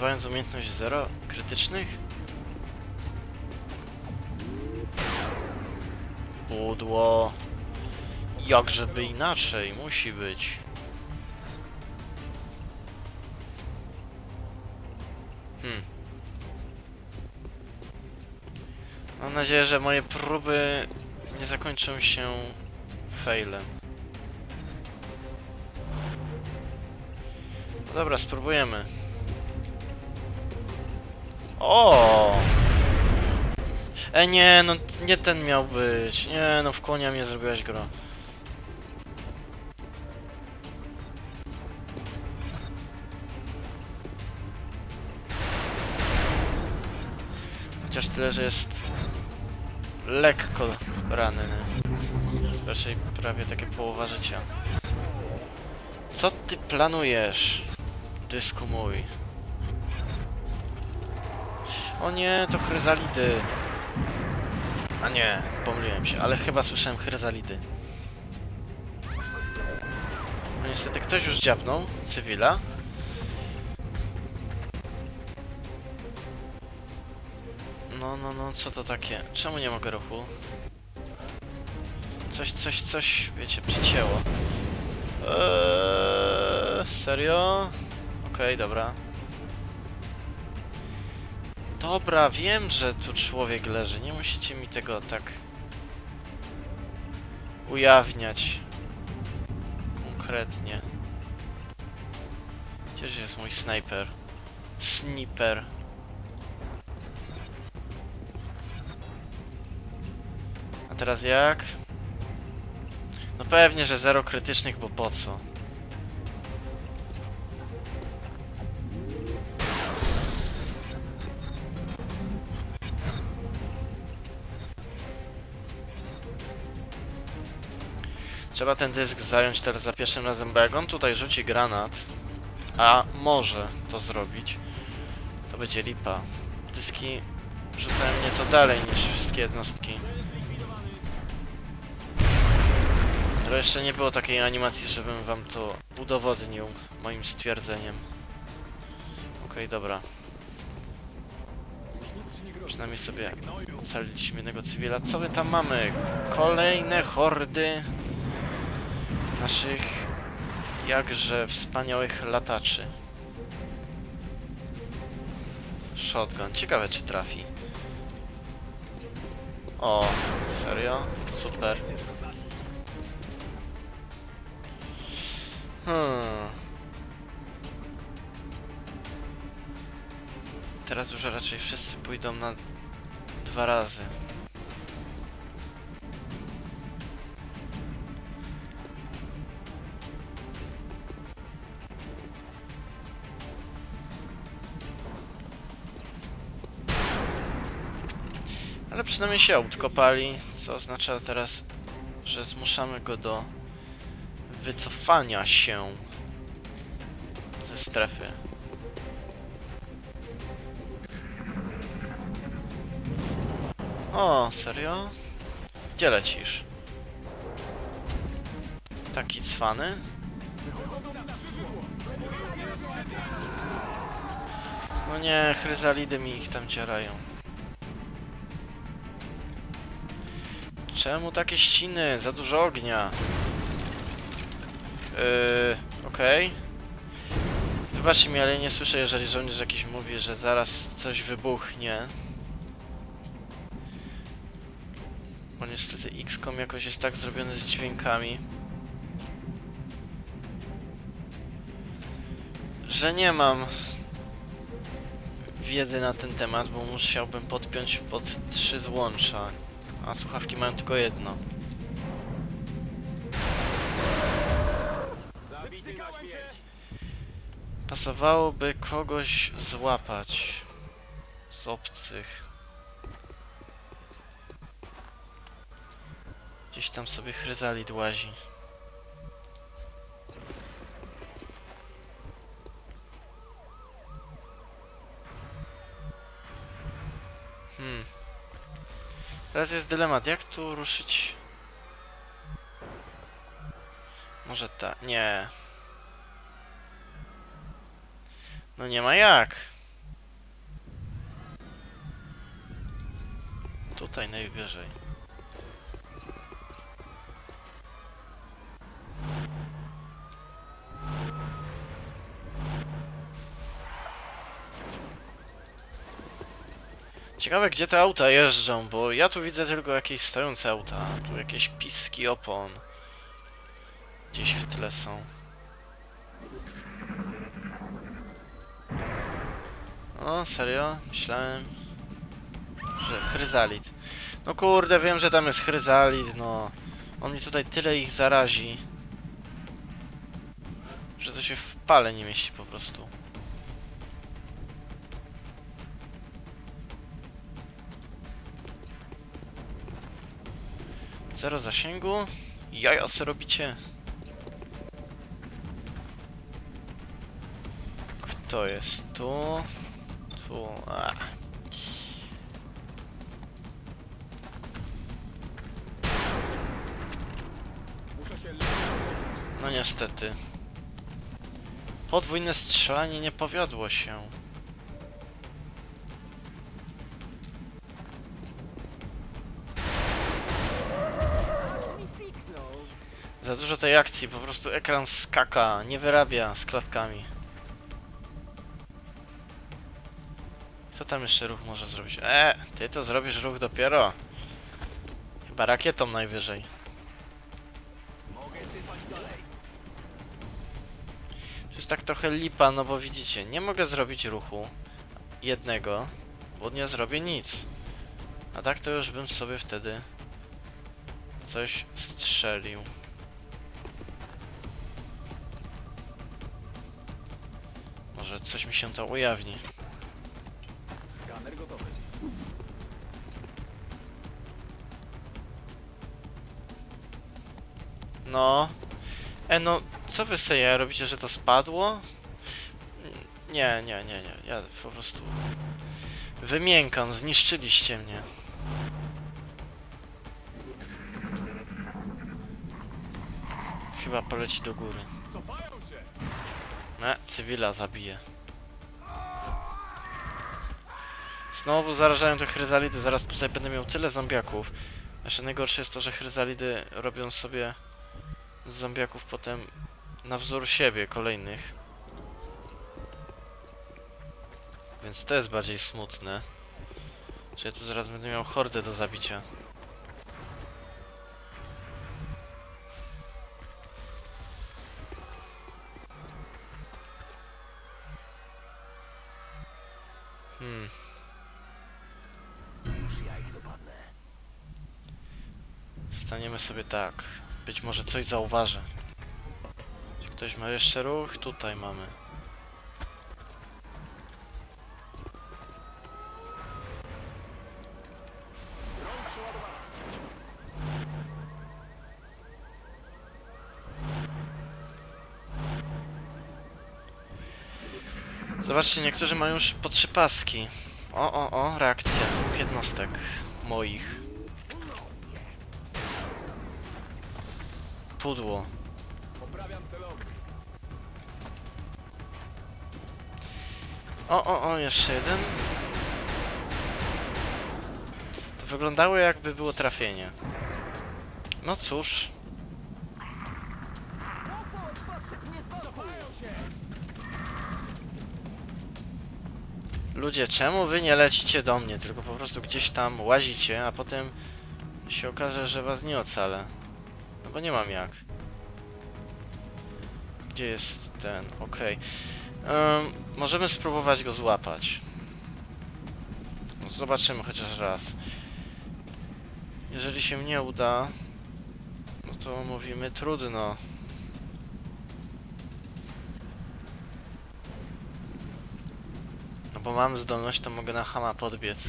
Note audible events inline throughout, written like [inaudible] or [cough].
używając umiejętność zero krytycznych? Pudło. Jakżeby inaczej, musi być. Hmm. Mam nadzieję, że moje próby nie zakończą się failem. No dobra, spróbujemy. O! E nie, no nie ten miał być. Nie, no w konia mnie zrobiłaś gro. Chociaż tyle, że jest lekko ranny. Raczej prawie takie połowa życia. Co ty planujesz, dysku mój? O nie, to chryzalidy. A nie, pomyliłem się, ale chyba słyszałem chryzalidy. No niestety ktoś już dziabnął, cywila. No, no, no, co to takie? Czemu nie mogę ruchu? Coś, coś, coś, wiecie, przycięło. Eee, serio? Okej, dobra. Dobra, wiem, że tu człowiek leży. Nie musicie mi tego tak ujawniać konkretnie. Gdzież jest mój snajper? Sniper. A teraz jak? No pewnie, że zero krytycznych, bo po co? Trzeba ten dysk zająć teraz za pierwszym razem, bo jak on tutaj rzuci granat, a może to zrobić, to będzie lipa. Dyski rzucają nieco dalej niż wszystkie jednostki. To jeszcze nie było takiej animacji, żebym wam to udowodnił moim stwierdzeniem. Okej, dobra. Przynajmniej sobie ocaliliśmy jednego cywila. Co my tam mamy? Kolejne hordy naszych jakże wspaniałych lataczy. Shotgun. Ciekawe czy trafi. O, serio? Super. Hmm. Teraz już raczej wszyscy pójdą na dwa razy. Przynajmniej się odkopali, co oznacza teraz, że zmuszamy go do wycofania się ze strefy. O, serio? Gdzie lecisz? Taki cwany? No nie, chryzalidy mi ich tam cierają. Czemu takie ściny? Za dużo ognia. Yy, okej. Wybaczcie mi, ale nie słyszę, jeżeli żołnierz jakiś mówi, że zaraz coś wybuchnie. Bo niestety XCOM jakoś jest tak zrobiony z dźwiękami. Że nie mam wiedzy na ten temat, bo musiałbym podpiąć pod trzy złącza. A słuchawki mają tylko jedno. Pasowałoby kogoś złapać z obcych. Gdzieś tam sobie chryzalid łazi. Hmm. Teraz jest dylemat, jak tu ruszyć? Może ta... nie. No nie ma jak. Tutaj najwyżej. Ciekawe gdzie te auta jeżdżą, bo ja tu widzę tylko jakieś stojące auta. Tu jakieś piski opon. Gdzieś w tle są. O, serio? Myślałem, że chryzalit. No kurde, wiem, że tam jest chryzalit, no. On mi tutaj tyle ich zarazi. Że to się w pale nie mieści po prostu. Zero zasięgu? Jaja se robicie? Kto jest tu? Tu. A. No niestety. Podwójne strzelanie nie powiodło się. Za dużo tej akcji, po prostu ekran skaka, nie wyrabia z klatkami. Co tam jeszcze ruch może zrobić? E, ty to zrobisz ruch dopiero. Chyba rakietą najwyżej. To jest tak trochę lipa, no bo widzicie, nie mogę zrobić ruchu jednego, bo nie zrobię nic. A tak to już bym sobie wtedy coś strzelił. Może coś mi się to ujawni. Skaner gotowy. No. E no, co wy sobie robicie, że to spadło? Nie, nie, nie, nie. Ja po prostu wymiękam, zniszczyliście mnie. Chyba poleci do góry. Ne, cywila zabije. Znowu zarażają te chryzalidy, zaraz tutaj będę miał tyle zombiaków. Jeszcze najgorsze jest to, że chryzalidy robią sobie z zombiaków potem na wzór siebie kolejnych. Więc to jest bardziej smutne. Że ja tu zaraz będę miał hordę do zabicia. Hmm. Staniemy sobie tak. Być może coś zauważę. Czy ktoś ma jeszcze ruch? Tutaj mamy. Zobaczcie, niektórzy mają już po trzy paski. O, o, o, reakcja dwóch jednostek moich. Pudło. O, o, o, jeszcze jeden. To wyglądało jakby było trafienie. No cóż. Ludzie, czemu wy nie lecicie do mnie, tylko po prostu gdzieś tam łazicie, a potem się okaże, że was nie ocalę. No bo nie mam jak. Gdzie jest ten? Okej. Em, możemy spróbować go złapać. Zobaczymy chociaż raz. Jeżeli się nie uda, no to mówimy trudno. No bo mam zdolność, to mogę na hama podbiec.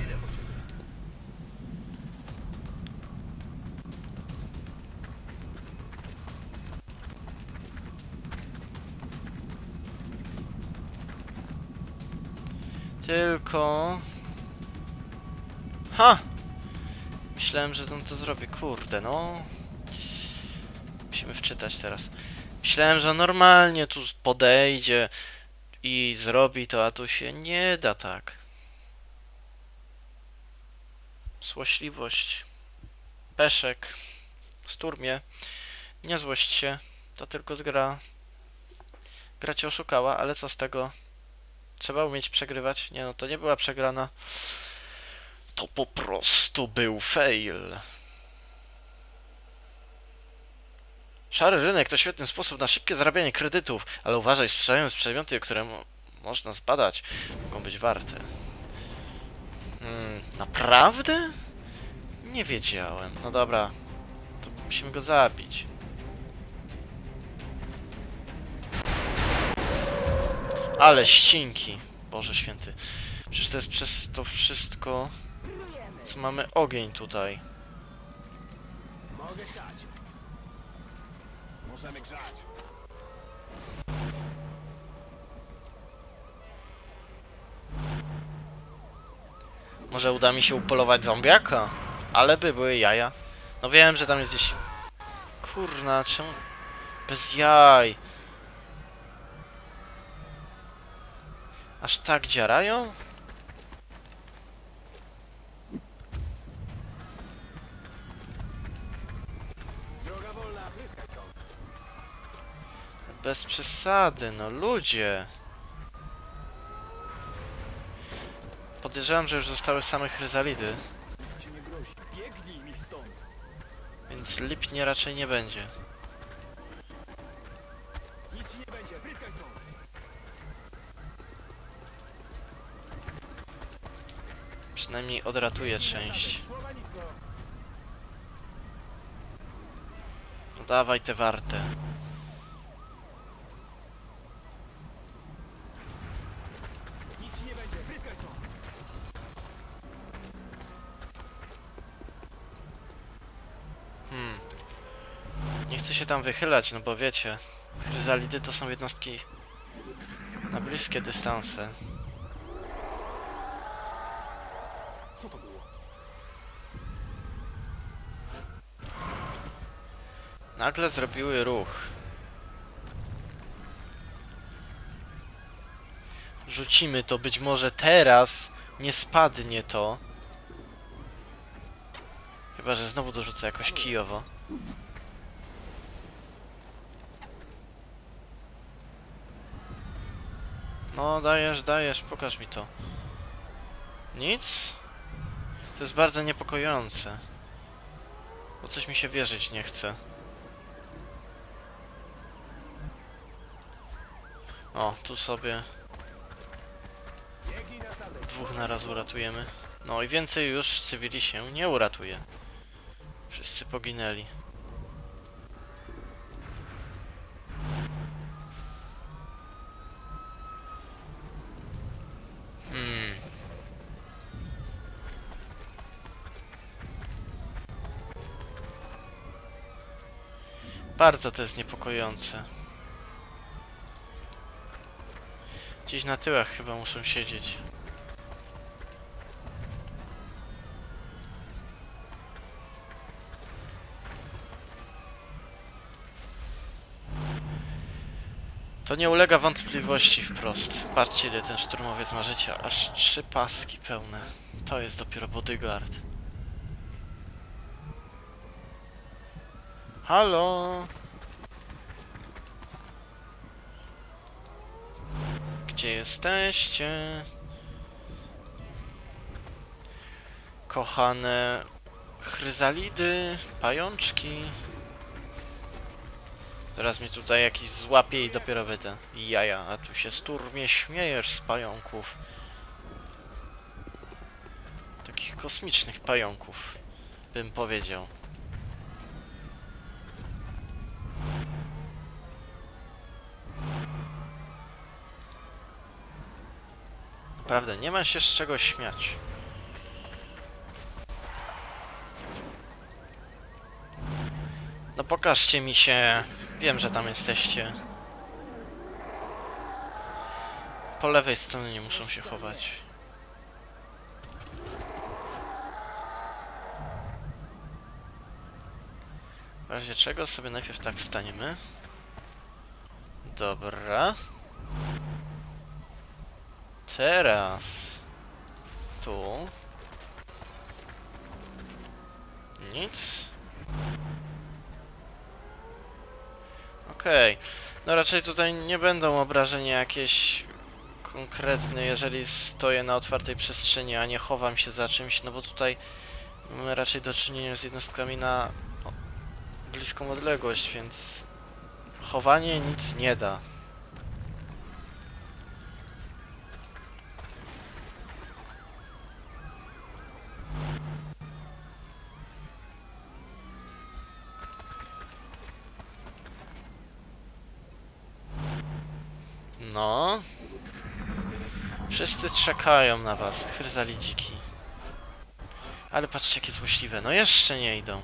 Tylko... Ha! Myślałem, że on to zrobi. Kurde, no. Musimy wczytać teraz. Myślałem, że normalnie tu podejdzie i zrobi to, a tu się nie da tak. złośliwość, peszek, sturmie. Nie złość się, to tylko zgra. Gra cię oszukała, ale co z tego? Trzeba umieć przegrywać. Nie no, to nie była przegrana. To po prostu był fail. Szary rynek to świetny sposób na szybkie zarabianie kredytów, ale uważaj, sprzedając przedmioty, które mo można zbadać, mogą być warte. Hmm, naprawdę? Nie wiedziałem. No dobra, to musimy go zabić. Ale ścinki. Boże święty. Przecież to jest przez to wszystko, co mamy ogień tutaj. Możemy grzać. Może uda mi się upolować zombiaka? Ale by były jaja. No wiem, że tam jest gdzieś... Kurna, czemu... Bez jaj. Aż tak dziarają? Bez przesady, no ludzie. Podejrzewam, że już zostały same chryzalidy, więc lipnie raczej nie będzie. Przynajmniej odratuje część. No dawaj te warte. Nic ci nie będzie, pryskaj stąd. Hmm. Nie chcę się tam wychylać, no bo wiecie, chryzalidy to są jednostki na bliskie dystanse. Co to było? Nagle zrobiły ruch. Rzucimy to, być może teraz nie spadnie to. Chyba, że znowu dorzucę jakoś kijowo. No, dajesz, dajesz, pokaż mi to. Nic? To jest bardzo niepokojące. Bo coś mi się wierzyć nie chce. O, tu sobie dwóch na raz uratujemy. No i więcej już cywili się nie uratuje. Wszyscy poginęli. Hmm. Bardzo to jest niepokojące. Gdzieś na tyłach chyba muszą siedzieć. To nie ulega wątpliwości wprost. Patrzcie ile ten szturmowiec ma życia. Aż trzy paski pełne. To jest dopiero bodyguard. Halo? Gdzie jesteście? Kochane chryzalidy, pajączki. Teraz mnie tutaj jakiś złapie i dopiero wyjdę. I jaja, a tu się sturmie śmiejesz z pająków. Takich kosmicznych pająków, bym powiedział. Naprawdę, nie ma się z czego śmiać. No pokażcie mi się. Wiem, że tam jesteście. Po lewej stronie nie muszą się chować. W razie czego sobie najpierw tak staniemy. Dobra. Teraz tu. nic. Okej. No raczej tutaj nie będą obrażenia jakieś konkretne, jeżeli stoję na otwartej przestrzeni, a nie chowam się za czymś, no bo tutaj mamy raczej do czynienia z jednostkami na bliską odległość, więc chowanie nic nie da. No. Wszyscy czekają na was, chryzalidziki. Ale patrzcie jakie złośliwe, no jeszcze nie idą.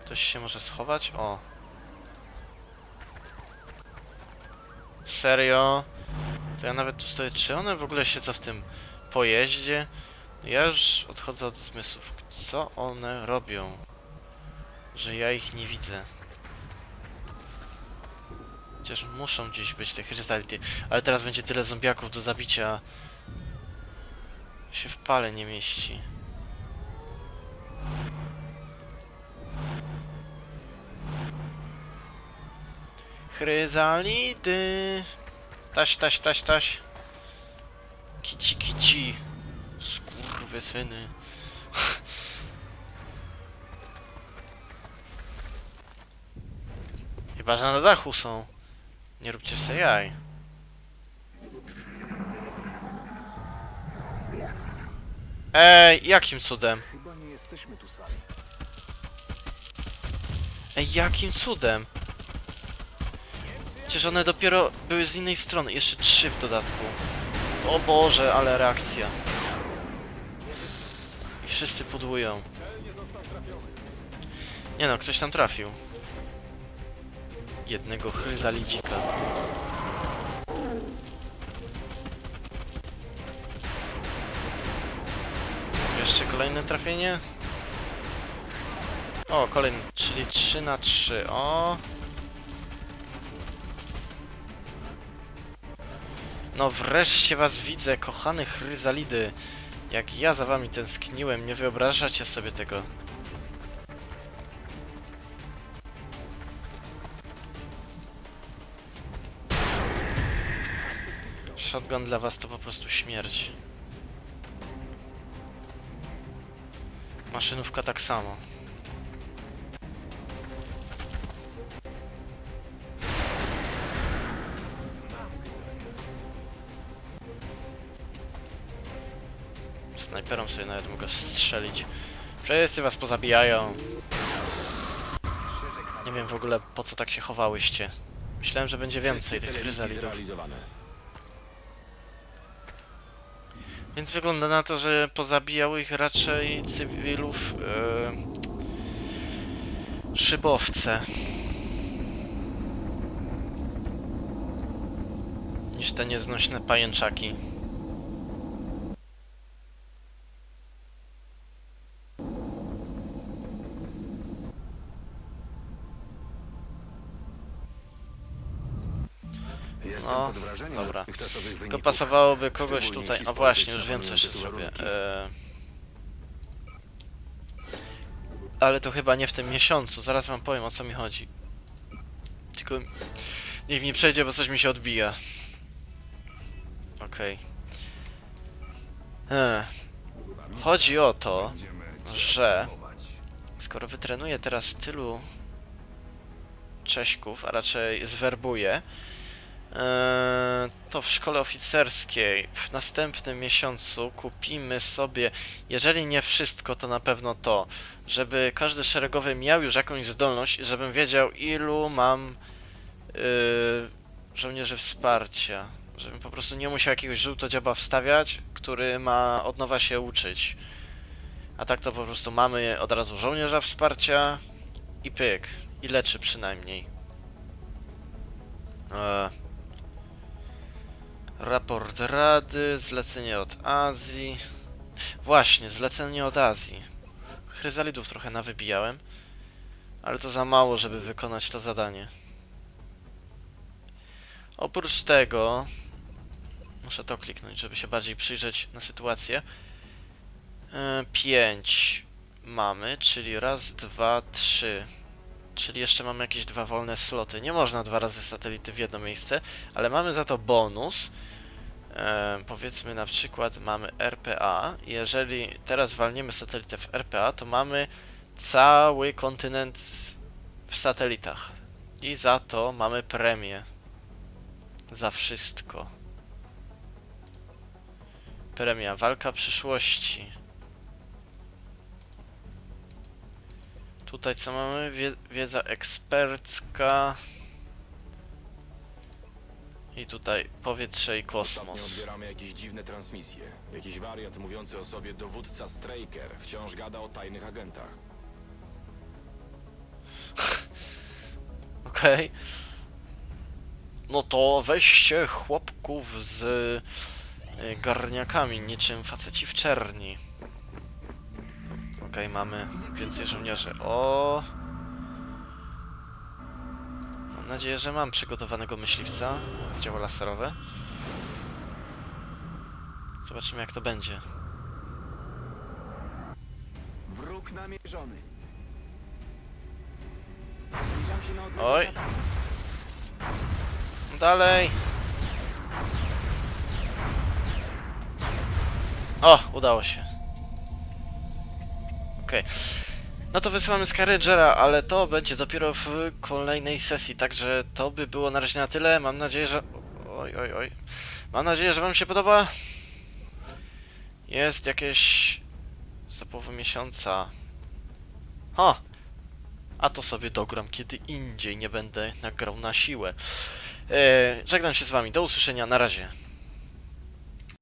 Ktoś się może schować? O. Serio? To ja nawet tu stoję. Czy one w ogóle siedzą w tym pojeździe? Ja już odchodzę od zmysłów. Co one robią? Że ja ich nie widzę. Przecież muszą gdzieś być te chryzality. Ale teraz będzie tyle zombiaków do zabicia. Się w pale nie mieści. Chryzalidy. Taś, taś, taś, taś. Kici, kici. Skurwysyny. [laughs] Chyba, że na dachu są. Nie róbcie sobie jaj. Ej, jakim cudem? Chyba nie jesteśmy tu sami. Ej, jakim cudem? Przecież one dopiero były z innej strony. Jeszcze trzy w dodatku. O Boże, ale reakcja. I wszyscy pudłują. Nie no, ktoś tam trafił. Jednego chryzalidzika. Jeszcze kolejne trafienie. O, kolejny, czyli 3 na 3. O. No wreszcie was widzę, kochane chryzalidy. Jak ja za wami tęskniłem, nie wyobrażacie sobie tego. Shotgun dla was to po prostu śmierć. Maszynówka tak samo. Snajperą sobie nawet mogę strzelić. Wszyscy was pozabijają. Nie wiem w ogóle po co tak się chowałyście. Myślałem, że będzie więcej tych chryzalidów. Więc wygląda na to, że pozabijało ich raczej cywilów e, szybowce. Niż te nieznośne pajęczaki. Wrażeniem dobra. Tylko pasowałoby kogoś tutaj. A właśnie, już wiem co jeszcze zrobię. E... Ale to chyba nie w tym miesiącu. Zaraz wam powiem o co mi chodzi. Tylko niech mi przejdzie, bo coś mi się odbija. Okej. Okay. Chodzi o to, że skoro wytrenuję teraz tylu Cześków, a raczej zwerbuję, Eee, to w szkole oficerskiej w następnym miesiącu kupimy sobie, jeżeli nie wszystko, to na pewno to, żeby każdy szeregowy miał już jakąś zdolność i żebym wiedział, ilu mam yy, żołnierzy wsparcia. Żebym po prostu nie musiał jakiegoś żółtodziaba wstawiać, który ma od nowa się uczyć. A tak to po prostu mamy od razu żołnierza wsparcia i pyk. I leczy przynajmniej. Eee. Raport Rady, zlecenie od Azji. Właśnie, zlecenie od Azji. Chryzalidów trochę nawybijałem, ale to za mało, żeby wykonać to zadanie. Oprócz tego, muszę to kliknąć, żeby się bardziej przyjrzeć na sytuację. E, pięć mamy, czyli raz, dwa, trzy. Czyli jeszcze mamy jakieś dwa wolne sloty. Nie można dwa razy satelity w jedno miejsce, ale mamy za to bonus. E, powiedzmy na przykład mamy RPA. Jeżeli teraz walniemy satelitę w RPA, to mamy cały kontynent w satelitach. I za to mamy premię. Za wszystko. Premia Walka Przyszłości. Tutaj co mamy? Wie wiedza ekspercka. I tutaj powietrze i Ostatnio kosmos. odbieramy jakieś dziwne transmisje. Jakiś wariat mówiący o sobie dowódca Straker wciąż gada o tajnych agentach. [laughs] Okej. No to weźcie chłopków z y, garniakami, niczym faceci w czerni. Okej, mamy więcej żołnierzy. O! Mam nadzieję, że mam przygotowanego myśliwca w dzieło laserowe. Zobaczymy jak to będzie. Wróg namierzony. Zbliżam się na odległość Oj. ataku. Dalej! O, udało się. Okej. No to wysyłamy Scaragera, ale to będzie dopiero w kolejnej sesji, także to by było na razie na tyle. Mam nadzieję, że... Oj, oj, oj. Mam nadzieję, że wam się podoba. Jest jakieś... za połowę miesiąca. O! A to sobie dogram kiedy indziej, nie będę nagrał na siłę. E, żegnam się z wami, do usłyszenia, na razie.